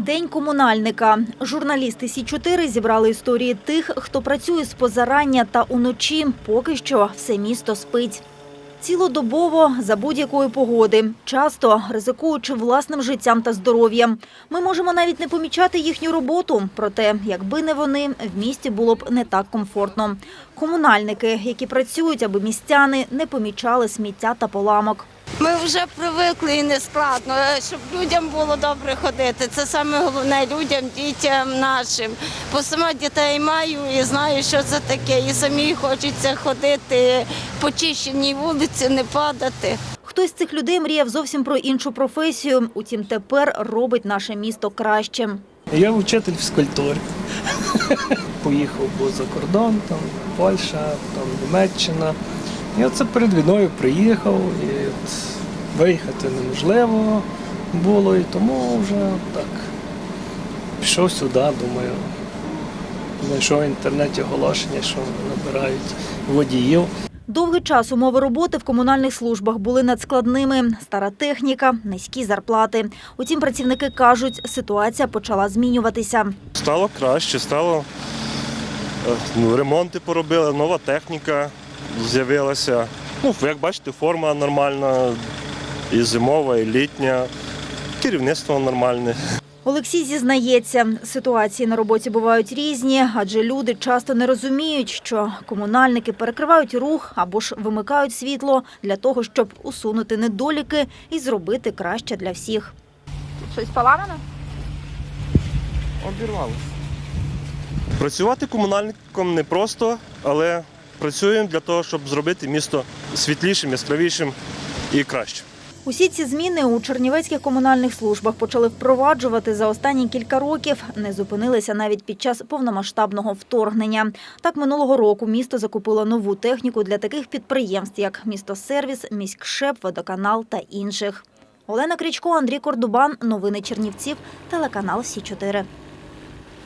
День комунальника. Журналісти Сі 4 зібрали історії тих, хто працює з позарання та уночі. Поки що все місто спить. Цілодобово за будь-якої погоди, часто ризикуючи власним життям та здоров'ям. Ми можемо навіть не помічати їхню роботу. Проте, якби не вони, в місті було б не так комфортно. Комунальники, які працюють, аби містяни не помічали сміття та поламок. Ми вже привикли і не складно, щоб людям було добре ходити. Це саме головне людям, дітям нашим. Бо сама дітей маю і знаю, що це таке. І самі хочеться ходити по чищеній вулиці, не падати. Хтось з цих людей мріяв зовсім про іншу професію. Утім, тепер робить наше місто кращим. Я вчитель фізкультури. Поїхав був за кордон, там Польща, там Німеччина. І оце перед війною приїхав, і от виїхати неможливо було, і тому вже так. Пішов сюди, думаю. Знайшов в інтернеті оголошення, що набирають водіїв. Довгий час умови роботи в комунальних службах були надскладними. Стара техніка, низькі зарплати. Утім, працівники кажуть, ситуація почала змінюватися. Стало краще, стало е, ну, ремонти поробили, нова техніка з'явилася. Ну, як бачите, форма нормальна, і зимова, і літня, керівництво нормальне. Олексій зізнається, ситуації на роботі бувають різні, адже люди часто не розуміють, що комунальники перекривають рух або ж вимикають світло для того, щоб усунути недоліки і зробити краще для всіх. Щось поламано? Обірвалося. Працювати комунальником непросто, але працюємо для того, щоб зробити місто світлішим, яскравішим і кращим. Усі ці зміни у чернівецьких комунальних службах почали впроваджувати за останні кілька років. Не зупинилися навіть під час повномасштабного вторгнення. Так минулого року місто закупило нову техніку для таких підприємств, як містосервіс, міськшеп, водоканал та інших. Олена Крічко, Андрій Кордубан. Новини Чернівців. Телеканал Сі 4